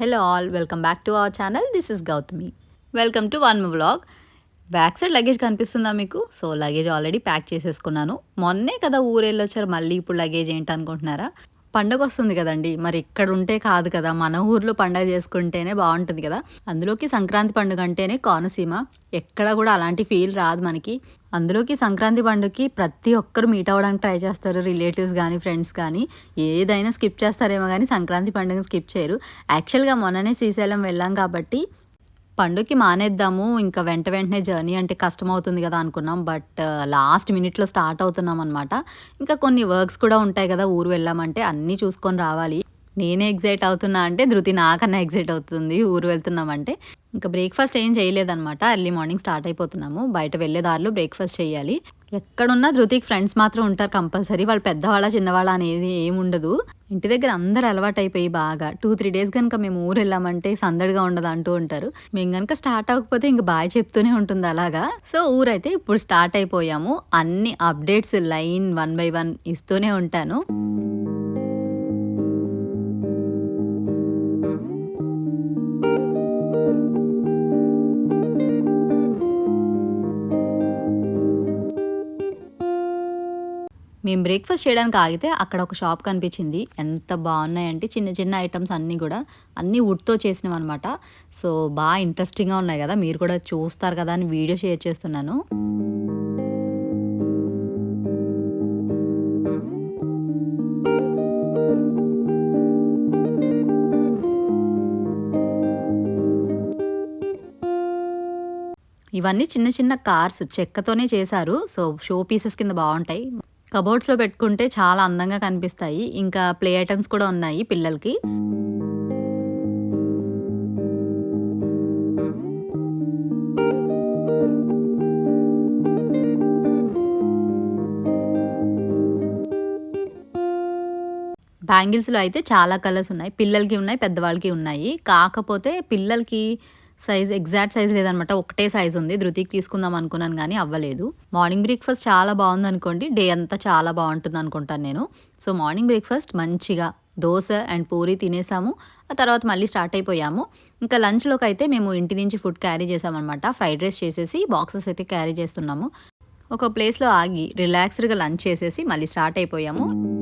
Hello all welcome back to our channel this is Gautami welcome to one vlog back side luggage కనిపిస్తుందా మీకు? So luggage already pack చేసేసుకున్నాను. మొన్నే కదా ఊరు వెళ్ళొచ్చారు మళ్ళీ ఇప్పుడు లగేజ్ ఏంటి అనుకుంటున్నారా పండగ వస్తుంది కదండి. మరి ఇక్కడ ఉంటే కాదు కదా. మన ఊర్లో పండగ చేసుకుంటేనే బాగుంటుంది కదా. అందులోకి సంక్రాంతి పండుగ అంటేనే కోనసీమ. ఎక్కడ కూడా అలాంటి ఫీల్ రాదు మనకి. అందులోకి సంక్రాంతి పండుగకి ప్రతి ఒక్కరు మీట్ అవ్వడానికి ట్రై చేస్తారు. రిలేటివ్స్ కానీ ఫ్రెండ్స్ కానీ ఏదైనా స్కిప్ చేస్తారేమో కానీ సంక్రాంతి పండుగ స్కిప్ చేయరు. యాక్చువల్గా మొన్ననే శ్రీశైలం వెళ్ళాం కాబట్టి పండుగకి మానేద్దాము ఇంకా వెంట వెంటనే జర్నీ అంటే కష్టం అవుతుంది కదా అనుకున్నాం. బట్ లాస్ట్ మినిట్లో స్టార్ట్ అవుతున్నాం అనమాట ఇంకా కొన్ని వర్క్స్ కూడా ఉంటాయి కదా ఊరు వెళ్ళామంటే అన్నీ చూసుకొని రావాలి. నేనే ఎగ్జైట్ అవుతున్నా అంటే ధృతి నాకన్నా ఎగ్జైట్ అవుతుంది ఊరు వెళ్తున్నామంటే. ఇంకా బ్రేక్ఫాస్ట్ ఏం చేయలేదన్నమాట. ఎర్లీ మార్నింగ్ స్టార్ట్ అయిపోతున్నాము. బయట వెళ్ళే దారిలో బ్రేక్ఫాస్ట్ చేయాలి. ఎక్కడున్నా ధృతికి ఫ్రెండ్స్ మాత్రం ఉంటారు కంపల్సరీ. వాళ్ళు పెద్దవాళ్ళ చిన్నవాళ్ళ అనేది ఏమి ఉండదు. ఇంటి దగ్గర అందరు అలవాటైపోయి బాగా. టూ త్రీ డేస్ కనుక మేము ఊరు వెళ్ళామంటే సందడిగా ఉండదు అంటూ ఉంటారు. మేము కనుక స్టార్ట్ అవ్వకపోతే ఇంక బాగా చెప్తూనే ఉంటుంది అలాగా. సో ఊరైతే ఇప్పుడు స్టార్ట్ అయిపోయాము. అన్ని updates line one by one ఇస్తూనే ఉంటాను. మేము బ్రేక్ఫాస్ట్ చేయడానికి ఆగితే అక్కడ ఒక షాప్ కనిపించింది. ఎంత బాగున్నాయంటే చిన్న చిన్న ఐటమ్స్ అన్నీ కూడా అన్నీ వుడ్తో చేసినవి అనమాట సో బాగా ఇంట్రెస్టింగ్గా ఉన్నాయి కదా మీరు కూడా చూస్తారు కదా అని వీడియో షేర్ చేస్తున్నాను. ఇవన్నీ చిన్న చిన్న కార్స్ చెక్కతోనే చేశారు. సో షో పీసెస్ కింద బాగుంటాయి. కబోర్డ్స్లో పెట్టుకుంటే చాలా అందంగా కనిపిస్తాయి. ఇంకా ప్లే ఐటమ్స్ కూడా ఉన్నాయి పిల్లలకి. బ్యాంగిల్స్లో అయితే చాలా కలర్స్ ఉన్నాయి. పిల్లలకి ఉన్నాయి పెద్దవాళ్ళకి ఉన్నాయి. కాకపోతే పిల్లలకి సైజ్ ఎగ్జాక్ట్ సైజ్ లేదనమాట. ఒకటే సైజ్ ఉంది. ధృతికి తీసుకుందాం అనుకున్నాను కానీ అవ్వలేదు. మార్నింగ్ బ్రేక్ఫాస్ట్ చాలా బాగుంది అనుకోండి. డే అంతా చాలా బాగుంటుంది అనుకుంటాను నేను. సో మార్నింగ్ బ్రేక్ఫాస్ట్ మంచిగా దోశ అండ్ పూరి తినేసాము. ఆ తర్వాత మళ్ళీ స్టార్ట్ అయిపోయాము. ఇంకా లంచ్లోకి అయితే మేము ఇంటి నుంచి ఫుడ్ క్యారీ చేసామన్నమాట. ఫ్రైడ్ రైస్ చేసేసి బాక్సెస్ అయితే క్యారీ చేస్తున్నాము. ఒక ప్లేస్లో ఆగి రిలాక్స్డ్గా లంచ్ చేసేసి మళ్ళీ స్టార్ట్ అయిపోయాము.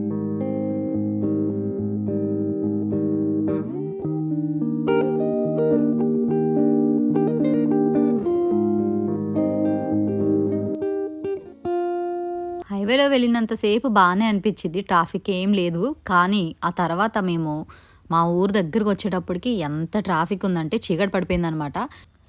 హైవేలో వెళ్ళినంతసేపు బాగానే అనిపించింది. ట్రాఫిక్ ఏం లేదు. కానీ ఆ తర్వాత మేము మా ఊరు దగ్గరకు వచ్చేటప్పటికి ఎంత ట్రాఫిక్ ఉందంటే చీకటి పడిపోయిందనమాట.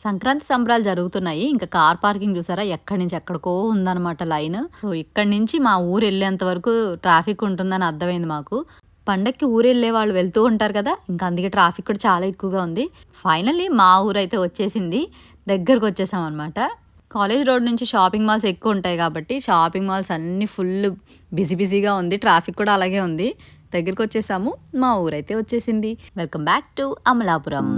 సంక్రాంతి సంబరాలు జరుగుతున్నాయి. ఇంకా కార్ పార్కింగ్ చూసారా? ఎక్కడి నుంచి ఎక్కడికో ఉందన్నమాట లైన్. సో ఇక్కడి నుంచి మా ఊరు వెళ్ళేంత వరకు ట్రాఫిక్ ఉంటుందని అర్థమైంది మాకు. పండక్కి ఊరు వెళ్ళే వాళ్ళు వెళ్తూ ఉంటారు కదా? ఇంకా అందుకే ట్రాఫిక్ కూడా చాలా ఎక్కువగా ఉంది. ఫైనల్లీ మా ఊరు అయితే వచ్చేసింది. దగ్గరకు వచ్చేసాం అనమాట కాలేజ్ రోడ్ నుంచి షాపింగ్ మాల్స్ ఎక్కువ ఉంటాయి కాబట్టి షాపింగ్ మాల్స్ అన్నీ ఫుల్ బిజీ బిజీగా ఉంది. ట్రాఫిక్ కూడా అలాగే ఉంది. దగ్గరికి వచ్చేసాము. మా ఊరైతే వచ్చేసింది. Welcome back to Amalapuram.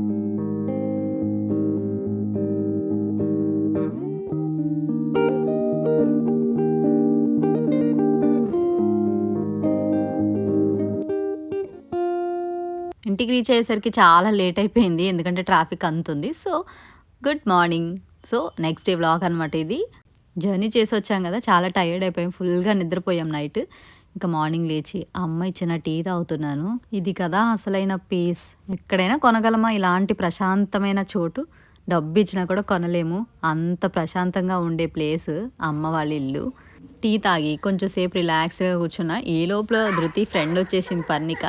ఇంటికి రీచ్ అయ్యేసరికి చాలా లేట్ అయిపోయింది. ఎందుకంటే traffic అంతుంది. So good morning so next day vlog అనమాట ఇది. జర్నీ చేసి వచ్చాం కదా చాలా టైర్డ్ అయిపోయాం ఫుల్గా నిద్రపోయాం నైట్ ఇంకా మార్నింగ్ లేచి అమ్మ ఇచ్చిన టీ తాగుతున్నాను. ఇది కదా అసలైన పీస్ ఎక్కడైనా కొనగలమా? ఇలాంటి ప్రశాంతమైన చోటు. డబ్బు ఇచ్చినా కూడా కొనలేము. అంత ప్రశాంతంగా ఉండే ప్లేస్ అమ్మ వాళ్ళ ఇల్లు. టీ తాగి కొంచెం సేపు రిలాక్స్గా కూర్చున్నా. ఈ లోపల ధృతి ఫ్రెండ్ వచ్చేసింది పర్ణిక.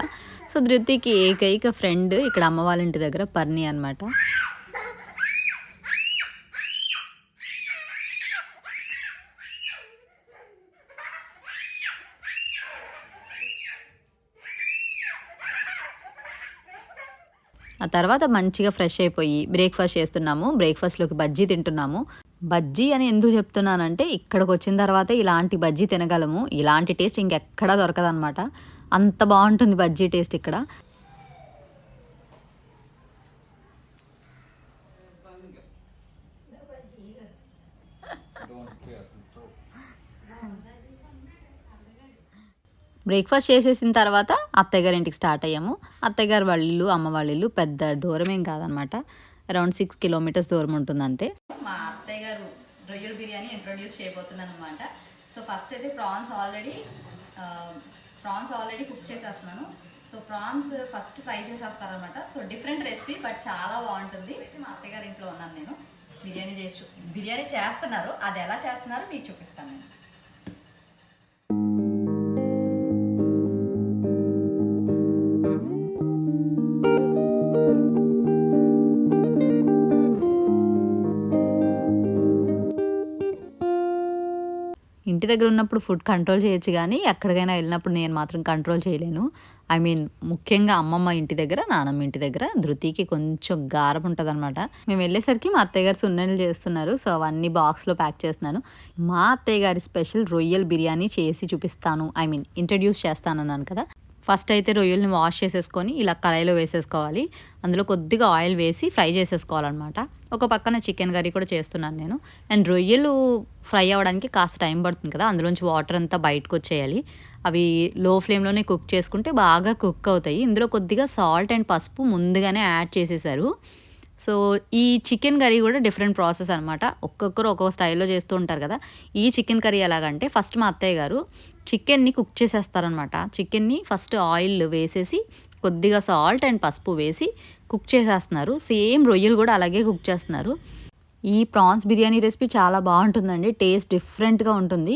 సో ధృతికి ఏకైక ఫ్రెండ్ ఇక్కడ అమ్మ వాళ్ళ ఇంటి దగ్గర పర్ణి అనమాట ఆ తర్వాత మంచిగా ఫ్రెష్ అయిపోయి బ్రేక్ఫాస్ట్ చేస్తున్నాము. బ్రేక్ఫాస్ట్లోకి బజ్జీ తింటున్నాము. బజ్జీ అని ఎందుకు చెప్తున్నానంటే ఇక్కడికి వచ్చిన తర్వాత ఇలాంటి బజ్జీ తినగలము. ఇలాంటి టేస్ట్ ఇంకెక్కడా దొరకదనమాట అంత బాగుంటుంది బజ్జీ టేస్ట్ ఇక్కడ. బ్రేక్ఫాస్ట్ చేసేసిన తర్వాత అత్తయ్య గారి ఇంటికి స్టార్ట్ అయ్యాము. అత్తయ్య గారు వాళ్ళ ఇల్లు అమ్మ వాళ్ళ ఇల్లు పెద్ద దూరం ఏం కాదనమాట. అరౌండ్ సిక్స్ కిలోమీటర్స్ దూరం ఉంటుంది అంతే. మా అత్తయ్య గారు రొయ్యల బిర్యానీ ఇంట్రొడ్యూస్ చేయబోతున్నాను అనమాట సో ఫస్ట్ అయితే prawns already prawns already cook చేసేస్తున్నాను. సో ప్రాన్స్ ఫస్ట్ ఫ్రై చేసేస్తారనమాట. సో డిఫరెంట్ రెసిపీ బట్ చాలా బాగుంటుంది. మా అత్తయ్య గారి ఇంట్లో ఉన్నాను నేను. బిర్యానీ చేసి బిర్యానీ చేస్తున్నారు. అది ఎలా చేస్తున్నారో మీకు చూపిస్తాను నేను. ఇంటి దగ్గర ఉన్నప్పుడు ఫుడ్ కంట్రోల్ చేయొచ్చు కానీ ఎక్కడికైనా వెళ్ళినప్పుడు నేను మాత్రం కంట్రోల్ చేయలేను. ఐ మీన్ ముఖ్యంగా అమ్మమ్మ ఇంటి దగ్గర నానమ్మ ఇంటి దగ్గర ధృతికి కొంచెం గారం ఉంటుంది అనమాట మేము వెళ్ళేసరికి మా అత్తయ్య గారు సున్నెలు చేస్తున్నారు సో అవన్నీ బాక్స్లో ప్యాక్ చేస్తున్నాను. మా అత్తయ్య గారి స్పెషల్ రొయ్యల్ బిర్యానీ చేసి చూపిస్తాను ఐ మీన్ ఇంట్రడ్యూస్ చేస్తాను అన్నాను కదా. ఫస్ట్ అయితే రొయ్యల్ని వాష్ చేసేసుకొని ఇలా కళాయిలో వేసేసుకోవాలి. అందులో కొద్దిగా ఆయిల్ వేసి ఫ్రై చేసేసుకోవాలన్నమాట. ఒక పక్కన చికెన్ కర్రీ కూడా చేస్తున్నాను నేను. అండ్ రొయ్యలు ఫ్రై అవ్వడానికి కాస్త టైం పడుతుంది కదా అందులోంచి వాటర్ అంతా బయటకు వచ్చేయాలి. అవి లో ఫ్లేమ్లోనే కుక్ చేసుకుంటే బాగా కుక్ అవుతాయి. ఇందులో కొద్దిగా సాల్ట్ అండ్ పసుపు ముందుగానే యాడ్ చేసేసారు. సో ఈ చికెన్ కర్రీ కూడా డిఫరెంట్ ప్రాసెస్ అనమాట ఒక్కొక్కరు ఒక్కొక్క స్టైల్లో చేస్తూ ఉంటారు కదా. ఈ చికెన్ కర్రీ ఎలాగంటే ఫస్ట్ మా అత్తయ్య గారు చికెన్ని కుక్ చేసేస్తారనమాట చికెన్ని ఫస్ట్ ఆయిల్ వేసేసి కొద్దిగా సాల్ట్ అండ్ పసుపు వేసి కుక్ చేసేస్తున్నారు. సేమ్ రొయ్యలు కూడా అలాగే కుక్ చేస్తున్నారు. ఈ ప్రాన్స్ బిర్యానీ రెసిపీ చాలా బాగుంటుందండి. టేస్ట్ డిఫరెంట్గా ఉంటుంది.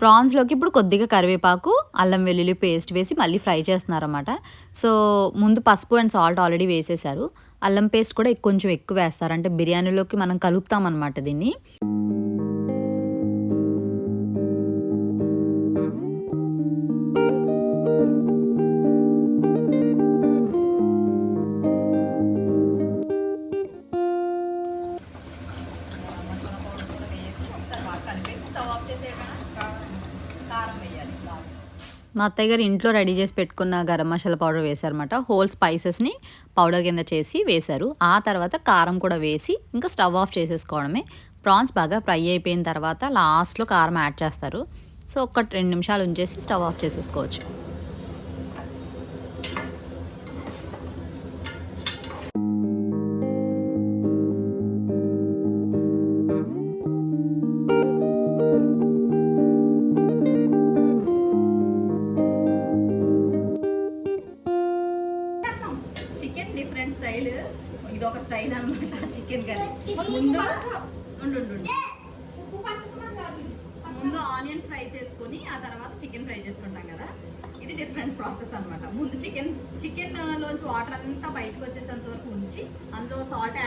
ప్రాన్స్లోకి ఇప్పుడు కొద్దిగా కరివేపాకు అల్లం వెల్లుల్లి పేస్ట్ వేసి మళ్ళీ ఫ్రై చేస్తున్నారన్నమాట. సో ముందు పసుపు అండ్ సాల్ట్ ఆల్రెడీ వేసేసారు అల్లం పేస్ట్ కూడా కొంచెం ఎక్కువ వేస్తారు. అంటే బిర్యానీలోకి మనం కలుపుతాం అనమాట దీన్ని. మా అత్తయ్య గారు ఇంట్లో రెడీ చేసి పెట్టుకున్న గరం మసాలా పౌడర్ వేశారనమాట హోల్ స్పైసెస్ని పౌడర్ కింద చేసి వేశారు. ఆ తర్వాత కారం కూడా వేసి ఇంకా స్టవ్ ఆఫ్ చేసేసుకోవడమే. ప్రాన్స్ బాగా ఫ్రై అయిపోయిన తర్వాత లాస్ట్లో కారం యాడ్ చేస్తారు. సో ఒక రెండు నిమిషాలు ఉంచేసి స్టవ్ ఆఫ్ చేసేసుకోవచ్చు.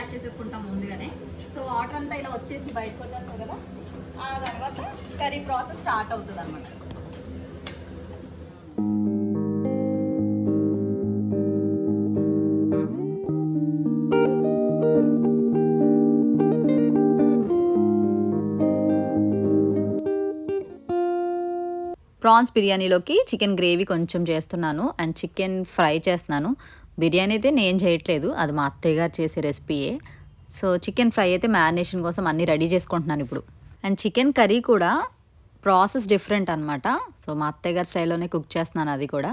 యాడ్ చేసేసుకుంటాం ముందుగానే. సో వాటర్ అంతా ఇలా వచ్చేసి బయటకు వచ్చేస్తుంది కదా. ఆ తర్వాత కర్రీ ప్రాసెస్ స్టార్ట్ అవుతుంది అనమాట ప్రాన్స్ బిర్యానీలోకి చికెన్ గ్రేవీ కొంచెం చేస్తున్నాను. అండ్ చికెన్ ఫ్రై చేస్తున్నాను. బిర్యానీ అయితే నేను చేయట్లేదు. అది మా అత్తయ్య గారు చేసే రెసిపీయే. సో చికెన్ ఫ్రై అయితే మ్యారినేషన్ కోసం అన్నీ రెడీ చేసుకుంటున్నాను ఇప్పుడు. అండ్ చికెన్ కర్రీ కూడా ప్రాసెస్ డిఫరెంట్ అనమాట సో మా అత్తయ్య గారి స్టైల్లోనే కుక్ చేస్తున్నాను అది కూడా.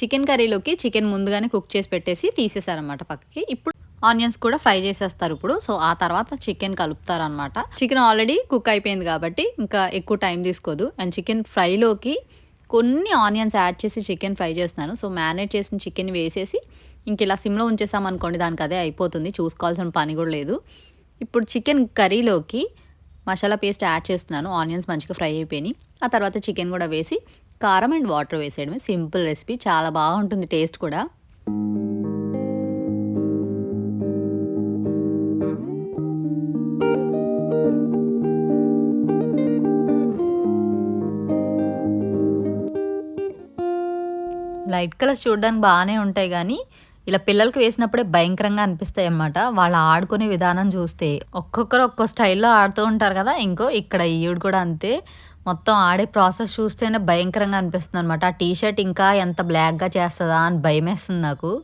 చికెన్ కర్రీలోకి చికెన్ ముందుగానే కుక్ చేసి పెట్టేసి తీసేసారనమాట పక్కకి. ఇప్పుడు ఆనియన్స్ కూడా ఫ్రై చేసేస్తారు ఇప్పుడు. సో ఆ తర్వాత చికెన్ కలుపుతారు అనమాట చికెన్ ఆల్రెడీ కుక్ అయిపోయింది కాబట్టి ఇంకా ఎక్కువ టైం తీసుకోదు. అండ్ చికెన్ ఫ్రైలోకి కొన్ని ఆనియన్స్ యాడ్ చేసి చికెన్ ఫ్రై చేస్తున్నాను. సో మ్యారినేట్ చేసిన చికెన్ వేసేసి ఇంక ఇలా సిమ్లో ఉంచేసామనుకోండి దానికి అదే అయిపోతుంది. చూసుకోవాల్సిన పని కూడా లేదు. ఇప్పుడు చికెన్ కర్రీలోకి మసాలా పేస్ట్ యాడ్ చేస్తున్నాను. ఆనియన్స్ మంచిగా ఫ్రై అయిపోయినాయి. ఆ తర్వాత చికెన్ కూడా వేసి కారం అండ్ వాటర్ వేసేయడమే. Simple recipe. చాలా బాగుంటుంది టేస్ట్ కూడా. లైట్ కలర్స్ చూడడానికి బాగానే ఉంటాయి కానీ ఇలా పిల్లలకి వేసినప్పుడే భయంకరంగా అనిపిస్తాయి అన్నమాట. వాళ్ళు ఆడుకునే విధానం చూస్తే ఒక్కొక్కరు ఒక్కో స్టైల్లో ఆడుతూ ఉంటారు కదా. ఇంకో ఇక్కడ ఈవిడ కూడా అంతే. మొత్తం ఆడే ప్రాసెస్ చూస్తేనే భయంకరంగా అనిపిస్తుంది అనమాట ఆ టీషర్ట్ ఇంకా ఎంత బ్లాక్గా చేస్తుందా అని భయం వేస్తుంది నాకు.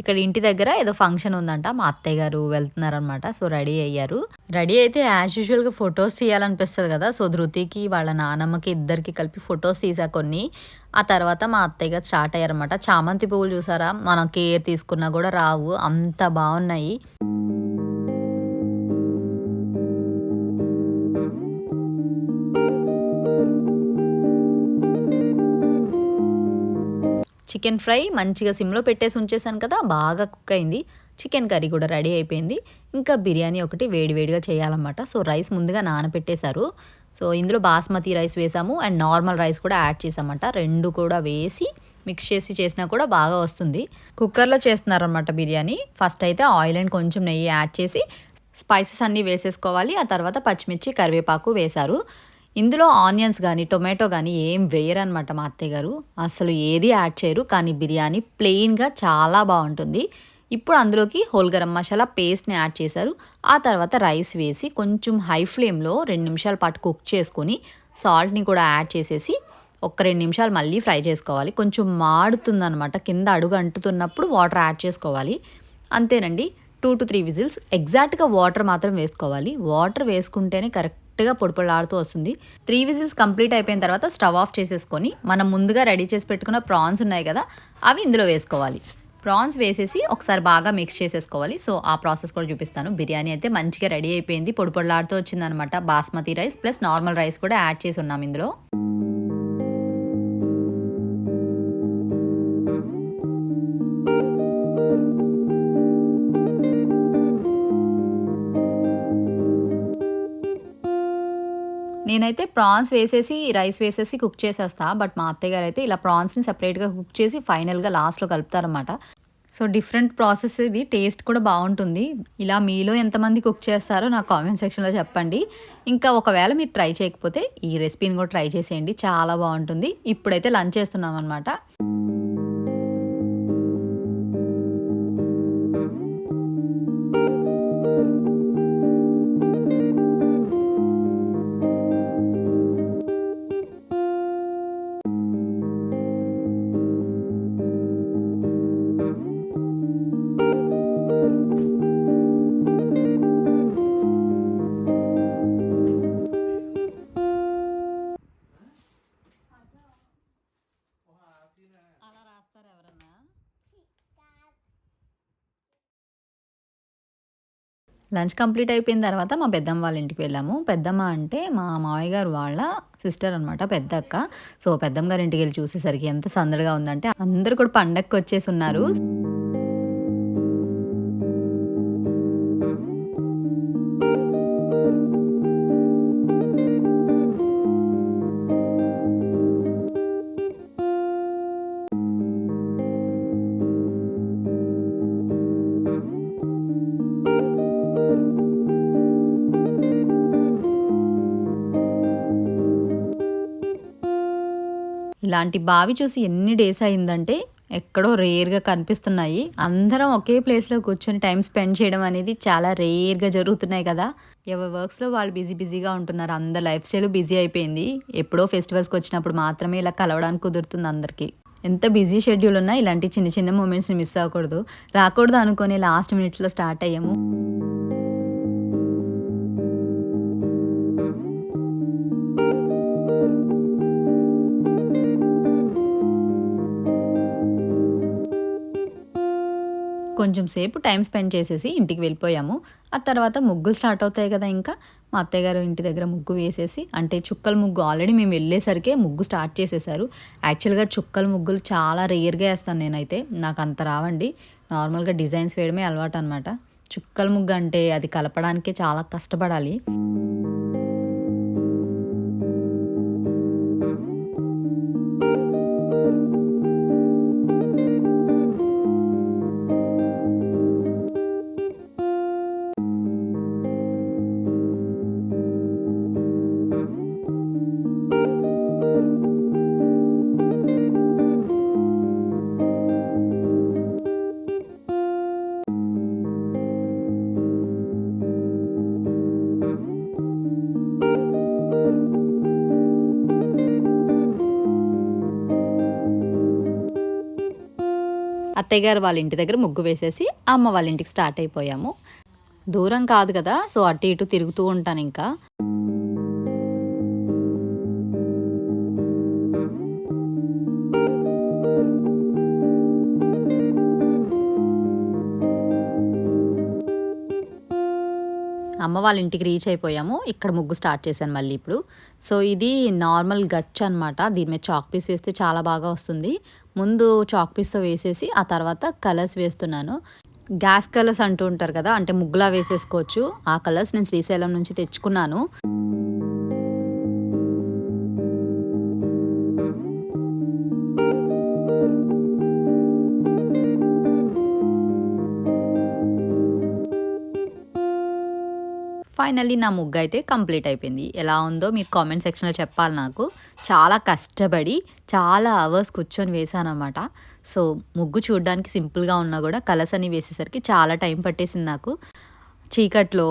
ఇక్కడ ఇంటి దగ్గర ఏదో ఫంక్షన్ ఉందంట. మా అత్తయ్య గారు వెళ్తున్నారనమాట. సో రెడీ అయ్యారు. రెడీ అయితే యాజ్ యూజువల్గా ఫొటోస్ తీయాలనిపిస్తుంది కదా. సో ధృతికి వాళ్ళ నానమ్మకి ఇద్దరికి కలిపి ఫొటోస్ తీసా కొన్ని. ఆ తర్వాత మా అత్తయ్య గారు స్టార్ట్ అయ్యారనమాట. చామంతి పువ్వులు చూసారా? మనం కేర్ తీసుకున్నా కూడా రావు. అంత బాగున్నాయి. చికెన్ ఫ్రై మంచిగా సిమ్లో పెట్టేసి ఉంచేసాను కదా బాగా కుక్ అయింది. చికెన్ కర్రీ కూడా రెడీ అయిపోయింది. ఇంకా బిర్యానీ ఒకటి వేడివేడిగా చేయాలన్నమాట. సో రైస్ ముందుగా నానబెట్టేశారు. సో ఇందులో బాస్మతి రైస్ వేసాము అండ్ నార్మల్ రైస్ కూడా యాడ్ చేసామంట రెండు కూడా వేసి మిక్స్ చేసి చేసినా కూడా బాగా వస్తుంది. కుక్కర్లో చేస్తున్నారనమాట బిర్యానీ. ఫస్ట్ అయితే ఆయిల్ అండ్ కొంచెం నెయ్యి యాడ్ చేసి స్పైసెస్ అన్నీ వేసేసుకోవాలి. ఆ తర్వాత పచ్చిమిర్చి కరివేపాకు వేశారు. ఇందులో ఆనియన్స్ కానీ టొమాటో కానీ ఏం వేయరనమాట మా అత్తయ్య గారు. అసలు ఏది యాడ్ చేయరు కానీ బిర్యానీ ప్లెయిన్గా చాలా బాగుంటుంది. ఇప్పుడు అందులోకి హోల్ గరం మసాలా పేస్ట్ని యాడ్ చేశారు. ఆ తర్వాత రైస్ వేసి కొంచెం హై ఫ్లేమ్లో రెండు నిమిషాల పాటు కుక్ చేసుకొని సాల్ట్ని కూడా యాడ్ చేసేసి ఒక రెండు నిమిషాలు మళ్ళీ ఫ్రై చేసుకోవాలి. కొంచెం మాడుతుందనమాట కింద అడుగు అంటుతున్నప్పుడు వాటర్ యాడ్ చేసుకోవాలి. అంతేనండి. Two to three whistles. ఎగ్జాక్ట్గా వాటర్ మాత్రం వేసుకోవాలి. వాటర్ వేసుకుంటేనే కరెక్ట్ కరెక్ట్గా పొడిపొడలాడుతూ వస్తుంది. త్రీ విజిల్స్ కంప్లీట్ అయిపోయిన తర్వాత స్టవ్ ఆఫ్ చేసేసుకొని మనం ముందుగా రెడీ చేసి పెట్టుకున్న ప్రాన్స్ ఉన్నాయి కదా అవి ఇందులో వేసుకోవాలి. ప్రాన్స్ వేసేసి ఒకసారి బాగా మిక్స్ చేసేసుకోవాలి. సో ఆ ప్రాసెస్ కూడా చూపిస్తాను. బిర్యానీ అయితే మంచిగా రెడీ అయిపోయింది పొడి పొడిలాడుతూ వచ్చిందనమాట. Basmati rice plus normal rice కూడా యాడ్ చేసి ఉన్నాం ఇందులో. నేనైతే ప్రాన్స్ వేసేసి రైస్ వేసేసి కుక్ చేసేస్తా. బట్ మా అత్తయ్య గారు అయితే ఇలా ప్రాన్స్ని సపరేట్గా కుక్ చేసి ఫైనల్గా లాస్ట్లో కలుపుతారనమాట సో డిఫరెంట్ ప్రాసెస్ ఇది. టేస్ట్ కూడా బాగుంటుంది. ఇలా మీలో ఎంతమంది కుక్ చేస్తారో నాకు కామెంట్ సెక్షన్లో చెప్పండి. ఇంకా ఒకవేళ మీరు ట్రై చేయకపోతే ఈ రెసిపీని కూడా ట్రై చేసేయండి. చాలా బాగుంటుంది. ఇప్పుడైతే లంచ్ చేస్తున్నాం అనమాట లంచ్ కంప్లీట్ అయిపోయిన తర్వాత మా పెద్దమ్మ వాళ్ళ ఇంటికి వెళ్ళాము. పెద్దమ్మ అంటే మా మావయ్య గారు వాళ్ళ సిస్టర్ అనమాట పెద్ద అక్క సో పెద్దమ్మ గారి ఇంటికి వెళ్ళి చూసేసరికి ఎంత సందడిగా ఉందంటే అందరు కూడా పండగకి వచ్చేసి ఉన్నారు. ఇలాంటి బావి చూసి ఎన్ని డేస్ అయిందంటే ఎక్కడో రేర్గా కనిపిస్తున్నాయి. అందరం ఒకే ప్లేస్లో కూర్చొని టైం స్పెండ్ చేయడం అనేది చాలా రేర్గా జరుగుతున్నాయి కదా. ఎవరి వర్క్స్లో వాళ్ళు బిజీ బిజీగా ఉంటున్నారు. అందరు లైఫ్ స్టైల్ బిజీ అయిపోయింది. ఎప్పుడో ఫెస్టివల్స్కి వచ్చినప్పుడు మాత్రమే ఇలా కలవడానికి కుదురుతుంది అందరికీ. ఎంత బిజీ షెడ్యూల్ ఉన్నా ఇలాంటి చిన్న చిన్న మూమెంట్స్ని మిస్ అవ్వకూడదు. రాకూడదు అనుకొని లాస్ట్ మినిట్స్లో స్టార్ట్ అయ్యాము. కొంచెం సేపు టైం స్పెండ్ చేసేసి ఇంటికి వెళ్ళిపోయాము. ఆ తర్వాత ముగ్గులు స్టార్ట్ అవుతాయి కదా ఇంకా. మా అత్తయ్య గారు ఇంటి దగ్గర ముగ్గు వేసేసి అంటే చుక్కల ముగ్గు ఆల్రెడీ మేము వెళ్ళేసరికే ముగ్గు స్టార్ట్ చేసేసారు. యాక్చువల్గా చుక్కల ముగ్గులు చాలా రేర్గా వేస్తాను నేనైతే. నాకు అంత రావండి. నార్మల్గా డిజైన్స్ వేయడమే అలవాటు అనమాట చుక్కల ముగ్గు అంటే అది కలపడానికే చాలా కష్టపడాలి. అత్తయ్య గారు వాళ్ళ ఇంటి దగ్గర ముగ్గు వేసేసి అమ్మ వాళ్ళ ఇంటికి స్టార్ట్ అయిపోయాము. దూరం కాదు కదా సో అటు ఇటు తిరుగుతూ ఉంటాను ఇంకా. అమ్మ వాళ్ళ ఇంటికి రీచ్ అయిపోయాము. ఇక్కడ ముగ్గు స్టార్ట్ చేశాను మళ్ళీ ఇప్పుడు. సో ఇది నార్మల్ గచ్చు అనమాట దీని మీద చాక్ పీస్ వేస్తే చాలా బాగా వస్తుంది. ముందు చాక్ పీస్తో వేసేసి ఆ తర్వాత కలర్స్ వేస్తున్నాను. గ్యాస్ కలర్స్ అంటూ ఉంటారు కదా అంటే ముగ్గులా వేసేసుకోవచ్చు. ఆ కలర్స్ నేను శ్రీశైలం నుంచి తెచ్చుకున్నాను. ఫైనల్లీ నా ముగ్గు అయితే కంప్లీట్ అయిపోయింది. ఎలా ఉందో మీరు కామెంట్ సెక్షన్లో చెప్పాలి నాకు. చాలా కష్టపడి చాలా అవర్స్ కూర్చొని వేసాను అనమాట సో ముగ్గు చూడడానికి సింపుల్గా ఉన్నా కూడా కలర్స్ అని వేసేసరికి చాలా టైం పట్టేసింది నాకు. చీకట్లో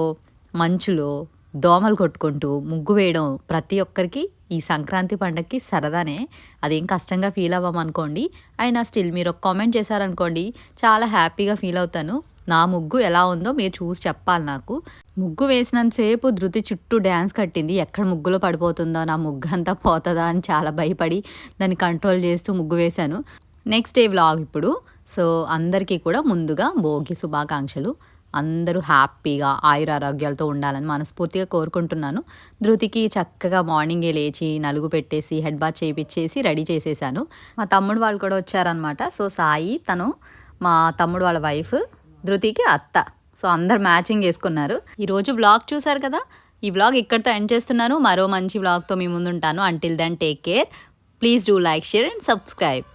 మంచులో దోమలు కొట్టుకుంటూ ముగ్గు వేయడం ప్రతి ఒక్కరికి ఈ సంక్రాంతి పండగకి సరదానే. అదేం కష్టంగా ఫీల్ అవ్వమనుకోండి అయినా స్టిల్ మీరు ఒక కామెంట్ చేశారనుకోండి చాలా హ్యాపీగా ఫీల్ అవుతాను. నా ముగ్గు ఎలా ఉందో మీరు చూసి చెప్పాలి నాకు. ముగ్గు వేసినంతసేపు ధృతి చుట్టూ డ్యాన్స్ కట్టింది. ఎక్కడ ముగ్గులో పడిపోతుందో నా ముగ్గు అంతా పోతుందా అని చాలా భయపడి దాన్ని కంట్రోల్ చేస్తూ ముగ్గు వేశాను. నెక్స్ట్ డే వ్లాగ్ ఇప్పుడు. సో అందరికీ కూడా ముందుగా భోగి శుభాకాంక్షలు. అందరూ హ్యాపీగా ఆయురారోగ్యాలతో ఉండాలని మనస్ఫూర్తిగా కోరుకుంటున్నాను. ధృతికి చక్కగా మార్నింగే లేచి నలుగు పెట్టేసి హెడ్ బాత్ చేయించేసి రెడీ చేసేసాను. మా తమ్ముడు వాళ్ళు కూడా వచ్చారనమాట సో సాయి తను మా తమ్ముడు వాళ్ళ వైఫ్. ధృతికి అత్త. సో అందరు మ్యాచింగ్ వేసుకున్నారు. ఈరోజు వ్లాగ్ చూసారు కదా? ఈ వ్లాగ్ ఇక్కడితో ఎండ్ చేస్తున్నాను. మరో మంచి వ్లాగ్తో మీ ముందుంటాను. Until then take care please do like share and subscribe